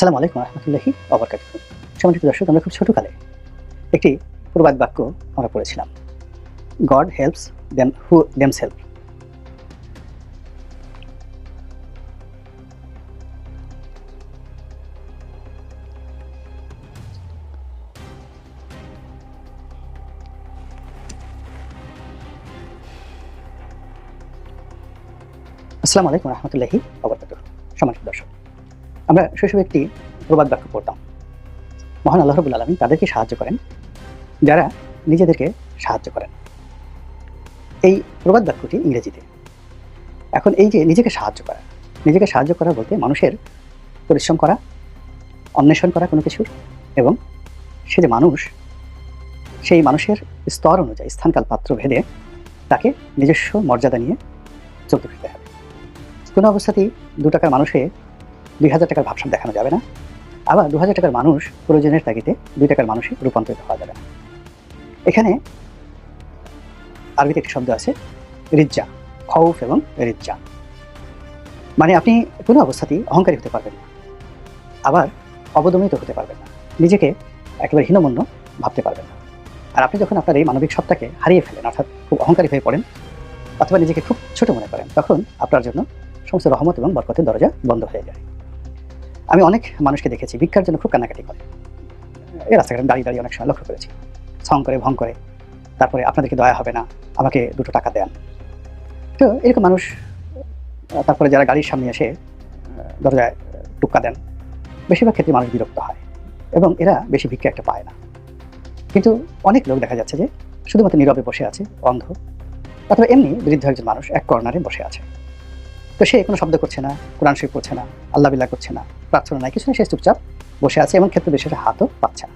আসসালামু আলাইকুম রহমতুল্লাহি অবরকাত সম্মানিত দর্শক, আমরা খুব ছোটকালে একটি প্রবাদ বাক্য আমরা পড়েছিলাম। God helps them who them self আসসালামু আলাইকুম রহমতুল্লাহি অবরকাত সম্মানিত দর্শক আমরা শৈশবে একটি প্রবাদ বাক্য পড়তাম। মহান আল্লাহ রবুল আলমী তাদেরকে সাহায্য করেন, যারা নিজেদেরকে সাহায্য করেন। এই প্রবাদ বাক্যটি ইংরেজিতে। এখন এই যে নিজেকে সাহায্য করা, নিজেকে সাহায্য করা বলতে মানুষের পরিশ্রম করা, অন্বেষণ করা কোনো কিছুর, এবং সে যে মানুষ, সেই মানুষের স্তর অনুযায়ী স্থানকাল পাত্র ভেদে তাকে নিজস্ব মর্যাদা নিয়ে চলতে ফিরতে হবে। কোনো অবস্থাতেই দু টাকার মানুষে দুই হাজার টাকার ভাবসাব দেখানো যাবে না। আবার দু হাজার টাকার মানুষ প্রয়োজনের তাগিদে দুই টাকার মানুষে রূপান্তরিত হওয়া যাবে না। এখানে আরবিতে একটি শব্দ আছে, রিজ্জা, খৌফ এবং রিজ্জা। মানে আপনি কোনো অবস্থাতেই অহংকারী হতে পারবেন না। আবার অবদমিত হতে পারবেন না। নিজেকে একেবারে হীনমন্য ভাবতে পারবেন না। আর আপনি যখন আপনার এই মানবিক সত্তাকে হারিয়ে ফেলেন, অর্থাৎ খুব অহংকারী হয়ে পড়েন, অথবা নিজেকে খুব ছোট মনে করেন, তখন আপনার জন্য সমস্ত রহমত এবং বরকতের দরজা বন্ধ হয়ে যায়। আমি অনেক মানুষকে দেখেছি, ভিক্ষার জন্য খুব কান্নাকাটি করে। এই রাস্তাঘাটে দাঁড়িয়ে দাঁড়িয়ে অনেক সময় লক্ষ্য করেছি। সং করে, ভং করে, তারপরে আপনাদেরকে দয়া হবে না, আমাকে দুটো টাকা দেন। তো এরকম মানুষ, তারপরে যারা গাড়ির সামনে এসে দরজায় টুক্কা দেন, বেশিরভাগ ক্ষেত্রে মানুষ বিরক্ত হয় এবং এরা বেশি ভিক্ষা একটা পায় না। কিন্তু অনেক লোক দেখা যাচ্ছে যে, শুধুমাত্র নীরবে বসে আছে, অন্ধ। অথবা এমনি বৃদ্ধ একজন মানুষ এক কর্নারে বসে আছে। তো সে কোনো শব্দ করছে না, কোরআন শরীফ করছে না, আল্লাহ বিল্লাহ করছে না, প্রার্থনা নাই, কিছু না সে চুপচাপ বসে আছে এমন ক্ষেত্রে বিশেষ হাতও পাচ্ছে না।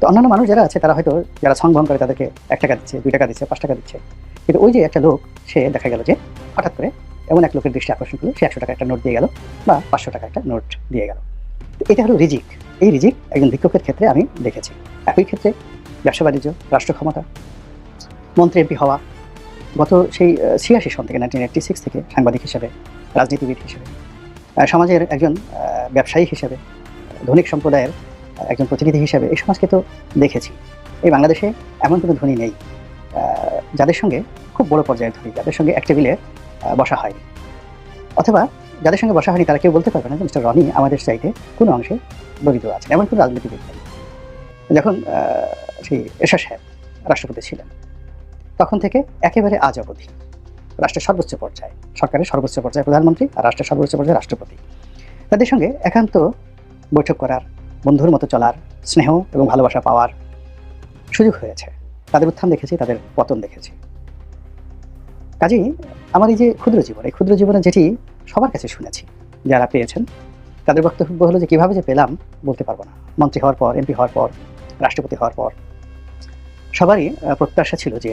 তো অন্যান্য মানুষ যারা আছে, তারা হয়তো, যারা সংবহন করে, তাদেরকে এক টাকা দিচ্ছে, দুই টাকা দিচ্ছে, পাঁচ টাকা দিচ্ছে। কিন্তু ওই যে একটা লোক, সে দেখা গেল যে হঠাৎ করে এমন এক লোকের দৃষ্টি আকর্ষণ করল, সে একশো টাকা একটা নোট দিয়ে গেল বা পাঁচশো টাকা একটা নোট দিয়ে গেল। তো এটা হলো রিজিক। এই রিজিক একজন ভিক্ষকের ক্ষেত্রে আমি দেখেছি। একই ক্ষেত্রে ব্যবসা বাণিজ্য, রাষ্ট্র ক্ষমতা, মন্ত্রী এমপি হওয়া গত সেই ছিয়াশি সন থেকে নাইনটিন এইটটি সিক্স থেকে সাংবাদিক হিসেবে, রাজনীতিবিদ হিসেবে সমাজের একজন ব্যবসায়ী হিসেবে ধনিক সম্প্রদায়ের একজন প্রতিনিধি হিসেবে এই সমাজকে তো দেখেছি। এই বাংলাদেশে এমন কোনো ধনী নেই যাদের সঙ্গে খুব বড় পর্যায়ের ধনী, যাদের সঙ্গে এক টেবিলে বসা হয়নি। অথবা যাদের সঙ্গে বসা হয়নি, তারা কেউ বলতে পারবে না যে মিস্টার রনি আমাদের চাইতে কোনো অংশে দরিদ্র আছেন, এমন কোনো রাজনীতিবিদ নেই। যখন সেই এরশাদ সাহেব রাষ্ট্রপতি ছিলেন তখন থেকে একেবারে আজ অবধি রাষ্ট্রের সর্বোচ্চ পর্যায়ে, সরকারের সর্বোচ্চ পর্যায়ে প্রধানমন্ত্রী আর রাষ্ট্রের সর্বোচ্চ পর্যায়ে রাষ্ট্রপতি। তাদের সঙ্গে একান্ত বৈঠক করার, বন্ধুর মতো চলার, স্নেহ এবং ভালোবাসা পাওয়ার সুযোগ হয়েছে। তাদের উত্থান দেখেছি, তাদের পতন দেখেছি। কাজেই আমার এই যে ক্ষুদ্র জীবন, এই ক্ষুদ্র জীবনে যেটি সবার কাছে শুনেছি, যারা পেয়েছেন, তাদের বক্তব্য হলো যে কীভাবে যে পেলাম বলতে পারব না। মন্ত্রী হওয়ার পর, এমপি হওয়ার পর, রাষ্ট্রপতি হওয়ার পর সবারই প্রত্যাশা ছিল যে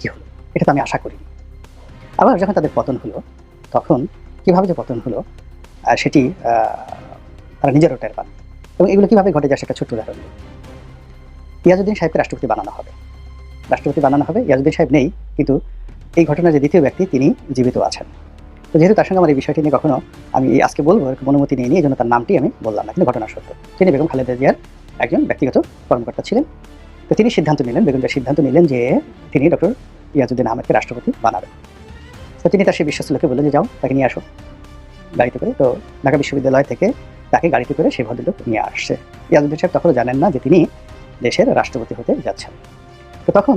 কি হলো। এটা তো আমি আশা করিনি আবার যখন তাদের পতন হলো, তখন কীভাবে যে পতন হলো সেটি তারা নিজেরও টের পান এবং এগুলো কীভাবে ঘটে যায় সেটা ছোট্ট উদাহরণ। ইয়াজুদ্দিন সাহেবকে রাষ্ট্রপতি বানানো হবে। রাষ্ট্রপতি বানানো হবে ইয়াজুদ্দিন সাহেব নেই, কিন্তু এই ঘটনার যে দ্বিতীয় ব্যক্তি, তিনি জীবিত আছেন। তো যেহেতু তার সঙ্গে আমার এই বিষয়টি নিয়ে কখনো আমি আজকে বলব অনুমতি নিয়ে নিই এই জন্য তার নামটি আমি বললাম না, কিন্তু ঘটনা সত্য। তিনি বেগম খালেদা জিয়ার একজন ব্যক্তিগত কর্মকর্তা ছিলেন। তো তিনি সিদ্ধান্ত নিলেন জিয়া সিদ্ধান্ত নিলেন যে তিনি ডক্টর ইয়াজুদ্দিন আহমেদকে রাষ্ট্রপতি বানাবেন। তো তিনি তার সেই বিশ্বস্ত লোকে বললেন যে, যাও, তাকে নিয়ে আসো গাড়িতে করে। তো ঢাকা বিশ্ববিদ্যালয় থেকে তাকে গাড়িতে করে সেই ভদ্রলোক নিয়ে আসছে। ইয়াজুদ্দিন সাহেব তখনও জানেন না যে তিনি দেশের রাষ্ট্রপতি হতে যাচ্ছেন। তো তখন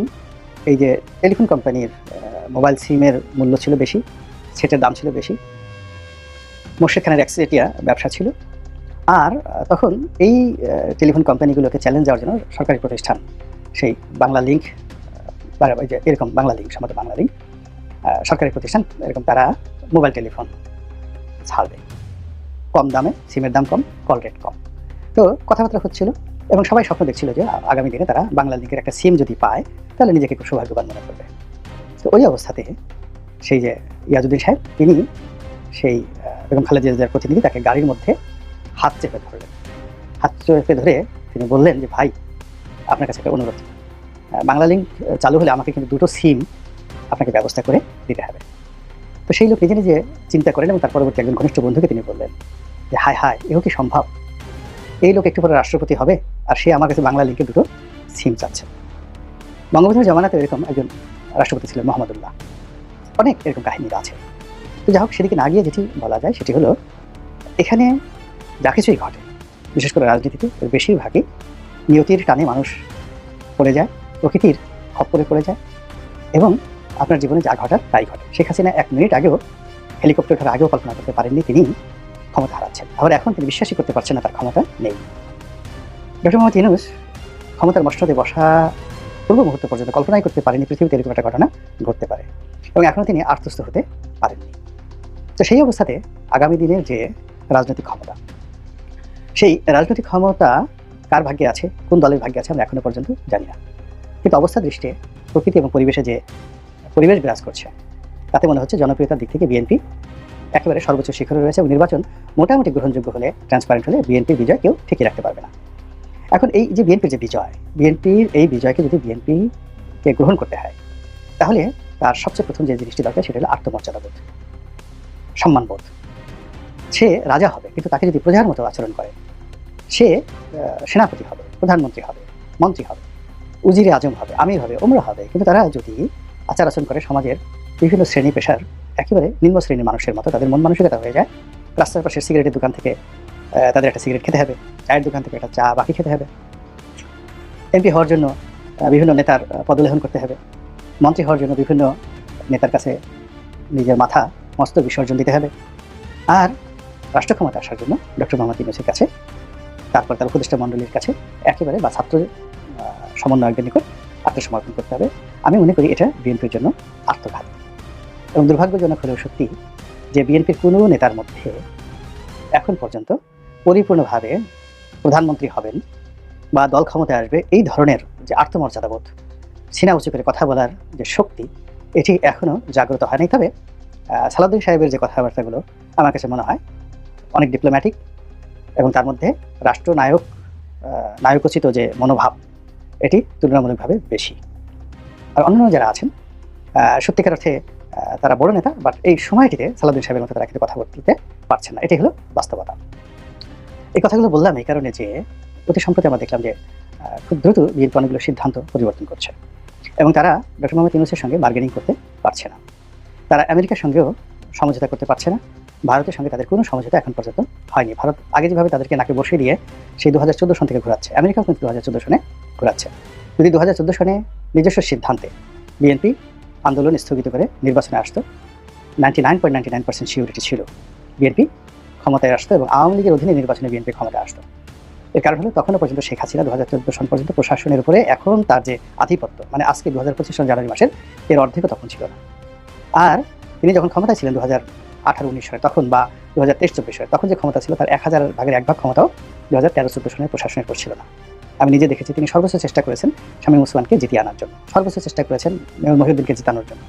এই যে টেলিফোন কোম্পানির মোবাইল সিমের মূল্য ছিল বেশি, সেটের দাম ছিল বেশি। মোর্শেদ খানের একচেটিয়া ব্যবসা ছিল আর তখন এই টেলিফোন কোম্পানিগুলোকে চ্যালেঞ্জ দেওয়ার জন্য সরকারি প্রতিষ্ঠান, সেই বাংলা লিঙ্ক যে এরকম বাংলা লিঙ্ক সম্ভবত বাংলা লিঙ্ক সরকারি প্রতিষ্ঠান, এরকম তারা মোবাইল টেলিফোন ছাড়বে কম দামে সিমের দাম কম কল রেট কম। তো কথাবার্তা হচ্ছিল এবং সবাই স্বপ্ন দেখছিল যে আগামী দিনে তারা বাংলা লিঙ্কের একটা সিম যদি পায়, তাহলে নিজেকে খুব সৌভাগ্যবান মনে করবে। তো ওই অবস্থাতে সেই যে ইয়াজুদ্দিন সাহেব, তিনি সেই বেগম খালেদা জিয়ার প্রতিনিধি, তাকে গাড়ির মধ্যে হাত চেপে ধরলেন। হাত চেপে ধরে তিনি বললেন যে, ভাই, আপনার কাছে একটা অনুরোধ। বাংলা লিঙ্ক চালু হলে আমাকে কিন্তু দুটো সিম আপনাকে ব্যবস্থা করে দিতে হবে। তো সেই লোক নিজে নিজে চিন্তা করেন এবং তার পরবর্তী একজন ঘনিষ্ঠ বন্ধুকে তিনি বললেন যে, হায় হায়, এও কি সম্ভব? এই লোক একটু পরে রাষ্ট্রপতি হবে আর সে আমার কাছে বাংলা লিঙ্কে দুটো সিম চাচ্ছে। বঙ্গবন্ধুর জমানাতে এরকম একজন রাষ্ট্রপতি ছিলেন মোহাম্মদুল্লাহ। অনেক এরকম কাহিনী আছে। তো যাই হোক, সেদিকে না গিয়ে যেটি বলা যায় সেটি হলো, এখানে যা কিছুই ঘটে, বিশেষ করে রাজনীতিতে, এর বেশিরভাগই নিয়তির টানে মানুষ পড়ে যায়, প্রকৃতির খপ্পরে পড়ে যায় এবং আপনার জীবনে যা ঘটার তাই ঘটে। শেখ হাসিনা এক মিনিট আগেও হেলিকপ্টার ওঠার আগেও কল্পনা করতে পারেননি তিনি ক্ষমতা হারাচ্ছেন। আবার এখন তিনি বিশ্বাসই করতে পারছেন না তার ক্ষমতা নেই। ডক্টর মোহাম্মদ ইউনুস ক্ষমতার মসনদে বসা পূর্ব মুহূর্ত পর্যন্ত কল্পনাই করতে পারেনি পৃথিবীতে এরকম একটা ঘটনা ঘটতে পারে এবং এখনও তিনি আত্মস্থ হতে পারেননি। তো সেই অবস্থাতে আগামী দিনের যে রাজনৈতিক ক্ষমতা সেই রাজনৈতিক ক্ষমতা কার ভাগ্যে আছে? কোন দলের ভাগ্যে আছে? আমরা এখনও পর্যন্ত জানি না। কিন্তু অবস্থা দৃষ্টিতে প্রকৃতি এবং পরিবেশে যে পরিবেশ বিরাজ করছে, তাতে মনে হচ্ছে জনপ্রিয়তার দিক থেকে বিএনপি একেবারে সর্বোচ্চ শিখরে রয়েছে এবং নির্বাচন মোটামুটি গ্রহণযোগ্য হলে ট্রান্সপারেন্ট হলে বিএনপির বিজয় কেউ ঠিকই রাখতে পারবে না। এখন এই যে বিএনপির যে বিজয়, বিএনপির এই বিজয়কে যদি বিএনপিকে গ্রহণ করতে হয়, তাহলে তার সবচেয়ে প্রথম যে জিনিসটি দরকার সেটা হলো আত্মমর্যাদাবোধ, সম্মানবোধ। সে রাজা হবে, কিন্তু তাকে যদি প্রজার মতো আচরণ করে সে সেনাপতি হবে, প্রধানমন্ত্রী হবে, মন্ত্রী হবে, উজিরে আজম হবে, আমির হবে ওমরা হবে। কিন্তু তারা যদি আচার আচরণ করে সমাজের বিভিন্ন শ্রেণি পেশার একেবারে নিম্ন শ্রেণির মানুষের মতো, তাদের মন মানসিকতা হয়ে যায়। রাস্তার পাশে সিগারেটের দোকান থেকে তাদের একটা সিগারেট খেতে হবে, চায়ের দোকান থেকে একটা চা বাকি খেতে হবে। এমপি হওয়ার জন্য বিভিন্ন নেতার পদলেহন করতে হবে। মন্ত্রী হওয়ার জন্য বিভিন্ন নেতার কাছে নিজের মাথা মস্ত বিসর্জন দিতে হবে। আর রাষ্ট্র ক্ষমতা আসার জন্য ডক্টর মোহাম্মদ ইউনুসের কাছে তারপর তার উপদেষ্টা মণ্ডলীর কাছে একেবারে বা ছাত্র সমন্বয়কদের নিকট আত্মসমর্পণ করতে হবে। আমি মনে করি এটা বিএনপির জন্য আত্মঘাত। এবং দুর্ভাগ্যজনক হলেও সত্যি যে বিএনপির কোনো নেতার মধ্যে এখন পর্যন্ত পরিপূর্ণভাবে প্রধানমন্ত্রী হবেন বা দল ক্ষমতায় আসবে এই ধরনের যে আত্মমর্যাদাবোধ, সিনা উঁচু করে কথা বলার যে শক্তি, এটি এখনও জাগ্রত হয়নি তবে সালাউদ্দিন সাহেবের যে কথাবার্তাগুলো আমার কাছে মনে হয় অনেক ডিপ্লোম্যাটিক এবং তার মধ্যে রাষ্ট্রনায়ক নায়কোচিত যে মনোভাব, এটি তুলনামূলকভাবে বেশি। আর অন্যান্য যারা আছেন সত্যিকার অর্থে তারা বড় নেতা বাট এই সময়টিতে সালাউদ্দিন সাহেবের মতো তারা কিন্তু কথা বলতে পারছেন না। এটি হলো বাস্তবতা। এই কথাগুলো বললাম এই কারণে যে, অতি সম্প্রতি আমরা দেখলাম যে খুব দ্রুত বিএনপি অনেকগুলো সিদ্ধান্ত পরিবর্তন করছে এবং তারা ডক্টর মোহাম্মদ ইউনুসের সঙ্গে বার্গেনিং করতে পারছে না। তারা আমেরিকার সঙ্গেও সমঝোতা করতে পারছে না। ভারতের সঙ্গে তাদের কোনো সমঝোতা এখন পর্যন্ত হয়নি। ভারত আগে যেভাবে তাদেরকে নাকে বসিয়ে দিয়ে সেই দু হাজার চোদ্দ সন থেকে ঘোরাচ্ছে, আমেরিকাও কিন্তু দু হাজার চোদ্দ সনে ঘোরাচ্ছে। যদি দু হাজার চোদ্দ সনে নিজস্ব সিদ্ধান্তে বিএনপি আন্দোলন স্থগিত করে নির্বাচনে আসতো ninety nine point ninety nine percent surety ছিল বিএনপি ক্ষমতায় আসতো এবং আওয়ামী লীগের অধীনে নির্বাচনে বিএনপি ক্ষমতায় আসতো। এর কারণ হলো তখনও পর্যন্ত শেখ হাসিনা দু হাজার চোদ্দ সন পর্যন্ত প্রশাসনের উপরে এখন তার যে আধিপত্য মানে আজকে দু হাজার পঁচিশ সন জানুয়ারি মাসের, এর অর্ধেকও তখন ছিল না। আর তিনি যখন ক্ষমতায় ছিলেন দু হাজার আঠারো উনিশ সালে তখন বা দু হাজার তেইশ চব্বিশ সালে তখন যে ক্ষমতা ছিল তার এক হাজার ভাগের এক ভাগ ক্ষমতাও দু হাজার তেরো চোদ্দ সনের প্রশাসনের উপর ছিল না। আমি নিজে দেখেছি তিনি সর্বোচ্চ চেষ্টা করেছেন স্বামী ওসমানকে জিতিয়ে আনার জন্য, সর্বোচ্চ চেষ্টা করেছেন মহিউদ্দিনকে জিতানোর জন্য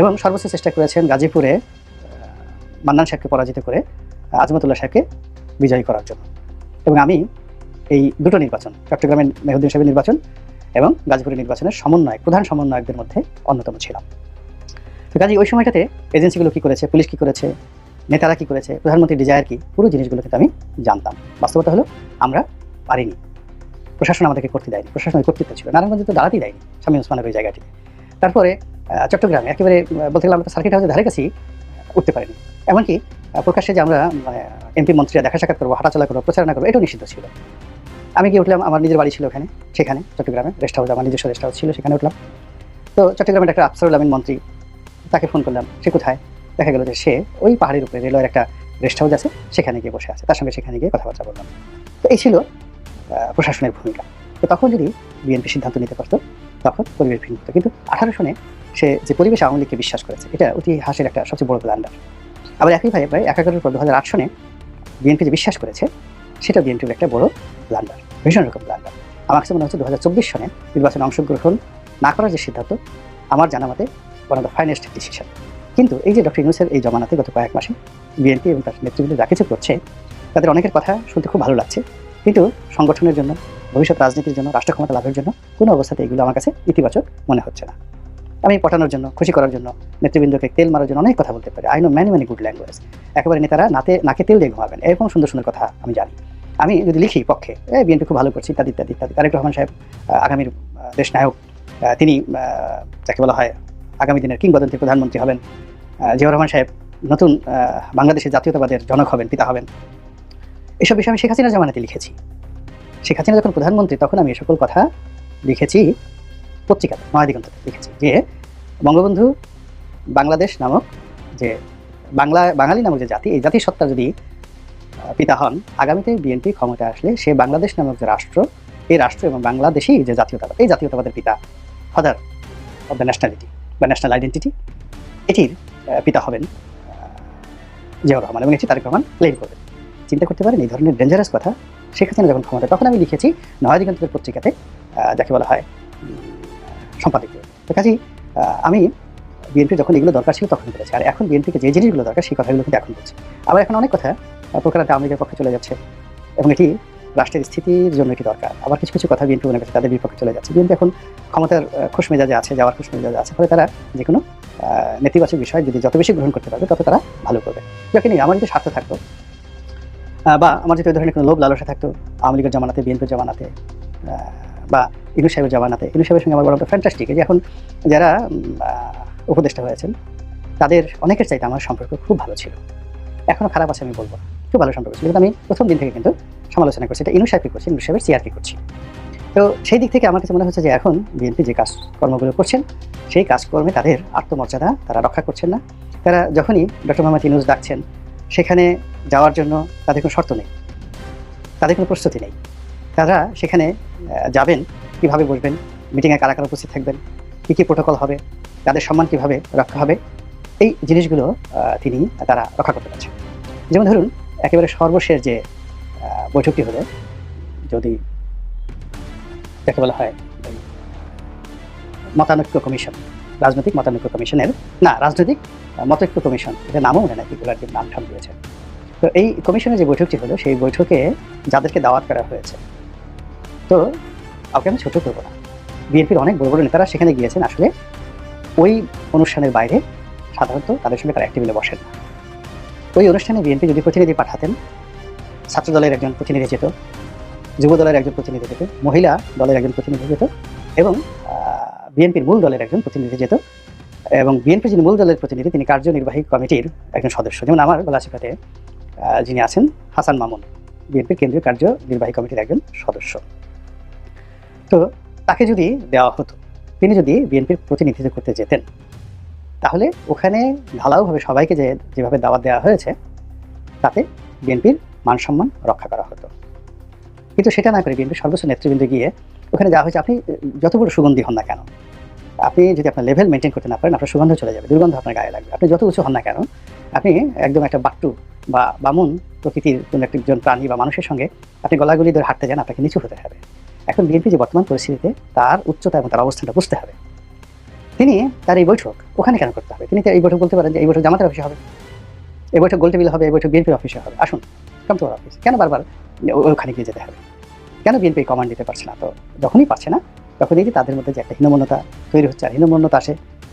এবং সর্বোচ্চ চেষ্টা করেছেন গাজীপুরে মান্নান সাহেবকে পরাজিত করে আজমতুল্লাহ সাহেবকে বিজয়ী করার জন্য। এবং আমি এই দুটো নির্বাচন, চট্টগ্রামের মেহুদ্দিন সাহেবের নির্বাচন এবং গাজীপুরের নির্বাচনের সমন্বয় প্রধান সমন্বয়কদের মধ্যে অন্যতম ছিলাম। তো কাজে ওই সময়টাতে এজেন্সিগুলো কী করেছে, পুলিশ কী করেছে, নেতারা কী করেছে, প্রধানমন্ত্রী ডিজায়ার কী, পুরো জিনিসগুলো কিন্তু আমি জানতাম। বাস্তবতা হলো আমরা পারিনি। প্রশাসন আমাদেরকে করতে দেয়নি। প্রশাসনের কর্তৃত্ব ছিল। নারায়ণগঞ্জে তো দাঁড়াতেই দেয়নি স্বামী ওসমানের ওই জায়গাটিতে। তারপরে চট্টগ্রামে একেবারে বলতে গেলে আমরা সার্কিট হাউসের ধারে কাছেই উঠতে পারিনি। এমনকি প্রকাশ্যে যে আমরা মানে এমপি মন্ত্রীরা দেখা সাক্ষাৎ করব, হাঁটাচলা করব, প্রচারণা করব, এটাও নিষিদ্ধ ছিল। আমি গিয়ে উঠলাম, আমার নিজের বাড়ি ছিল ওখানে, সেখানে, চট্টগ্রামে। রেস্ট হাউস আমার নিজস্ব রেস্ট হাউস ছিল, সেখানে উঠলাম। তো চট্টগ্রামের একটা আফসারুল আমিন মন্ত্রী তাকে ফোন করলাম, সে কোথায়? দেখা গেল যে সে ওই পাহাড়ের উপরে রেলওয়ের একটা রেস্ট হাউস আছে, সেখানে গিয়ে বসে আছে। তার সঙ্গে সেখানে গিয়ে কথাবার্তা বললাম। তো এই ছিল প্রশাসনের ভূমিকা। তো তখন যদি বিএনপি সিদ্ধান্ত নিতে পারতো, তখন পরিবেশ ভিন্ন হতো কিন্তু আঠারো সনে সে যে পরিবেশ আওয়ামী লীগকে বিশ্বাস করেছে, এটা ইতিহাসের একটা সবচেয়ে বড় ব্লান্ডার আবার একইভাবে প্রায় এক এগারোর পর দু হাজার আট সনে বিএনপি যে বিশ্বাস করেছে, সেটা বিএনপির একটা বড় ব্লান্ডার ভীষণ রকম ব্লান্ডার আমার কাছে মনে হচ্ছে দু হাজার চব্বিশ সনে নির্বাচনে অংশগ্রহণ না করার যে সিদ্ধান্ত, আমার জানা মতে one of the finest decision কিন্তু এই যে ডক্টর ইউনুসের এই জমানাতে গত কয়েক মাসে বিএনপি এবং তার নেতৃবৃন্দ যা কিছু করছে, তাদের অনেকের কথা শুনতে খুব ভালো লাগছে। কিন্তু সংগঠনের জন্য, ভবিষ্যৎ রাজনীতির জন্য, রাষ্ট্র ক্ষমতা লাভের জন্য কোনো অবস্থাতে এগুলো আমার কাছে ইতিবাচক মনে হচ্ছে না। আমি পটানোর জন্য, খুশি করার জন্য, নেতৃবৃন্দকে তেল মারার জন্য অনেক কথা বলতে পারি। I know many many good language একেবারে নেতারা নাতে, নাকে তেল দিয়ে ঘুমাবেন। এরকম সুন্দর সুন্দর কথা আমি জানি। আমি যদি লিখি পক্ষে এই বিএনপি খুব ভালো করছি, ইত্যাদি ইত্যাদি ইত্যাদি। তারেক রহমান সাহেব আগামীর দেশ নায়ক তিনি যাকে বলা হয় আগামী দিনের কিংবদন্তি প্রধানমন্ত্রী হবেন জিয়াউর রহমান সাহেব নতুন বাংলাদেশের জাতীয়তাবাদের জনক হবেন, পিতা হবেন। এসব বিষয়ে আমি শেখ হাসিনার জামানাতে লিখেছি। শেখ হাসিনা যখন প্রধানমন্ত্রী, তখন আমি এ সকল কথা লিখেছি, পত্রিকাতে নয়াদিগন্ততে লিখেছি যে, বঙ্গবন্ধু বাংলাদেশ নামক যে বাংলা, বাঙালি নামক যে জাতি, এই জাতির সত্তা যদি পিতা হন, আগামীতে বিএনপি ক্ষমতায় আসলে সে বাংলাদেশ নামক যে রাষ্ট্র, এই রাষ্ট্র এবং বাংলাদেশই যে জাতীয়তাবাদ, এই জাতীয়তাবাদের পিতা ফাদার অব দ্য ন্যাশনালিটি বা ন্যাশনাল আইডেন্টিটি এটির পিতা হবেন জিয়াউর রহমান এবং এটি তারেক রহমান ক্লেম করবেন। চিন্তা করতে পারেন, এই ধরনের ডেঞ্জারাস কথা শেখ যখন ক্ষমতা তখন আমি লিখেছি নয়াদিগন্তের পত্রিকাতে যাকে বলা হয় সম্পাদকীয় কাজেই আমি বিএনপি যখন এগুলো দরকার ছিল তখন বলেছি আর এখন বিএনপিকে যে জিনিসগুলো দরকার, সেই কথাগুলো কিন্তু এখন বলছি। আবার এখন অনেক কথা আওয়ামী লীগের পক্ষে চলে যাচ্ছে এবং এটি রাষ্ট্রের স্থিতির জন্য কি দরকার? আবার কিছু কিছু কথা বিএনপি মনে করছে, তাদের বিপক্ষে চলে যাচ্ছে। বিএনপি এখন ক্ষমতার খুশ মেজাজে আছে, যাওয়ার খুশ মেজাজে আছে, ফলে তারা যে কোনো নেতিবাচক বিষয় যদি যত বেশি গ্রহণ করতে পারবে, তত তারা ভালো করবে। যখনই আমার যদি স্বার্থ থাকতো বা আমার যদি ওই ধরনের কোনো লোভ লালসা থাকতো, আওয়ামী লীগের জামানাতে, বিএনপির জামানাতে বা ইনু সাহেবের জামানাতে, ইনু সাহেবের সঙ্গে আমার বড় ফ্যান্টাস্টিক যে এখন যারা উপদেষ্টা হয়েছেন, তাদের অনেকের চাইতে আমার সম্পর্ক খুব ভালো ছিল। এখনও খারাপ আছে আমি বলব খুব ভালো সম্পর্ক ছিল। কিন্তু আমি প্রথম দিন থেকে কিন্তু সমালোচনা করছি, এটা ইনু করছি সাহেবের সিআরপি করছি। তো সেই দিক থেকে আমার কাছে মনে হচ্ছে যে এখন বিএনপি যে কাজ কর্মগুলো করছেন, সেই কাজকর্মে তাদের আত্মমর্যাদা তারা রক্ষা করছেন না। তারা যখনই ডক্টর মোহাম্মদ ইনুস ডাকছেন, সেখানে যাওয়ার জন্য তাদের কোনো শর্ত নেই। তাদের কোনো প্রস্তুতি নেই। তারা সেখানে যাবেন, কীভাবে বসবেন, মিটিংয়ে কারা কারা উপস্থিত থাকবেন, কী কী প্রোটোকল হবে, তাদের সম্মান কীভাবে রক্ষা হবে, এই জিনিসগুলো তিনি তারা রক্ষা করতে পারছেন। যেমন ধরুন, একেবারে সর্বশেষ যে বৈঠকটি হলো যদি যাকে বলা হয় মতানৈক্য কমিশন, রাজনৈতিক মতানৈক্য কমিশনের, না, রাজনৈতিক মতৈক্য কমিশন এটা নামও মনে নাকি এগুলো আর কি নাম ঠাম দিয়েছে। তো এই কমিশনের যে বৈঠকটি হলো, সেই বৈঠকে যাদেরকে দাওয়াত করা হয়েছে, তো কাউকে আমি ছোট করব না। বিএনপির অনেক বড় বড় নেতারা সেখানে গিয়েছেন, আসলে ওই অনুষ্ঠানের বাইরে সাধারণত তাদের সঙ্গে তারা এক টেবিলে বসেন ওই অনুষ্ঠানে বিএনপি যদি প্রতিনিধি পাঠাতেন ছাত্র দলের একজন প্রতিনিধি যেত যুব দলের একজন প্রতিনিধি যেত, মহিলা দলের একজন প্রতিনিধি যেত এবং বিএনপির মূল দলের একজন প্রতিনিধি যেত এবং বিএনপির যিনি মূল দলের প্রতিনিধি তিনি কার্যনির্বাহী কমিটির একজন সদস্য। যেমন আমার গলাচিপাতে যিনি আছেন হাসান মামুন, বিএনপির কেন্দ্রীয় কার্যনির্বাহী কমিটির একজন সদস্য। তো তাকে যদি দেওয়া হতো, তিনি যদি বিএনপির প্রতিনিধিত্ব করতে যেতেন, তাহলে ওখানে ঢালাওভাবে সবাইকে যে, যেভাবে দাওয়াত দেওয়া হয়েছে, তাতে বিএনপির মান সম্মান রক্ষা করা হতো। কিন্তু সেটা না করে বিএনপির সর্বোচ্চ নেতৃবৃন্দ গিয়ে ওখানে যাওয়া হয়েছে, আপনি, যত বড় সুগন্ধি হন না কেন, আপনি যদি আপনার লেভেল মেনটেন করতে না পারেন, আপনার সুগন্ধ চলে যাবে, দুর্গন্ধ আপনার গায়ে লাগবে। আপনি যত উঁচু হন না কেন, আপনি একদম একটা বাট্টু বা বামুন প্রকৃতির কোনো একজন প্রাণী বা মানুষের সঙ্গে আপনি গলাগুলি ধরে হাঁটতে যান, আপনাকে নিচু হতে হবে। এখন বিএনপি যে বর্তমান পরিস্থিতিতে তার উচ্চতা এবং তার অবস্থানটা বুঝতে হবে। তিনি তার এই বৈঠক ওখানে কেন করতে হবে? তিনি এই বৈঠক বলতে পারেন যে এই বৈঠক জামাতের অফিসে হবে, এই বৈঠক গোলটেবিল হবে, এই বৈঠক বিএনপির অফিসে হবে। আসুন কাম টু অফিস কেন বারবার ওখানে গিয়ে যেতে হবে? কেন বিএনপি কমান্ড দিতে পারছে না? তো যখনই পারছে না তখনই কি তাদের মধ্যে যে একটা হীনমন্যতা তৈরি হচ্ছে। আর হীনমন্যতা আসে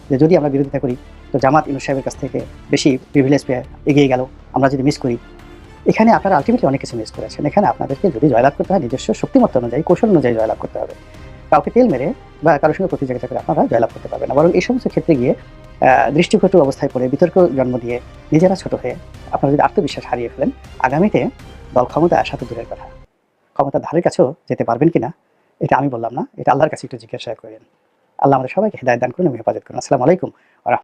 যে যদি আমরা বিরোধিতা করি, তো জামাত ইনুস সাহেবের কাছ থেকে বেশি প্রিভিলেজ পেয়ে এগিয়ে গেল, আমরা যদি মিস করি। এখানে আপনারা আলটিমেটলি অনেক কিছু মিস করেছেন। এখানে আপনাদেরকে যদি জয়লাভ করতে হয়, নিজস্ব শক্তিমত্তা অনুযায়ী, কৌশল অনুযায়ী জয়লাভ করতে হবে। কাউকে তেল মেরে বা কারোর সঙ্গে প্রতিযোগিতা করে আপনারা জয়লাভ করতে পারবেন না। বরং এই সমস্ত ক্ষেত্রে গিয়ে দৃষ্টিকটু অবস্থায় পড়ে বিতর্ক জন্ম দিয়ে নিজেরা ছোট হয়ে আপনারা যদি আত্মবিশ্বাস হারিয়ে ফেলেন, আগামীতে দল ক্ষমতা আসা তো দূরের কথা। ক্ষমতা ধারের কাছেও যেতে পারবেন কিনা, এটা আমি বললাম না, এটা আল্লাহর কাছে একটু জিজ্ঞাসা করেন। আল্লাহ আমাদের সবাইকে হেদায়ত দান করুন এবং হেফাজত করুন। আসসালামু আলাইকুম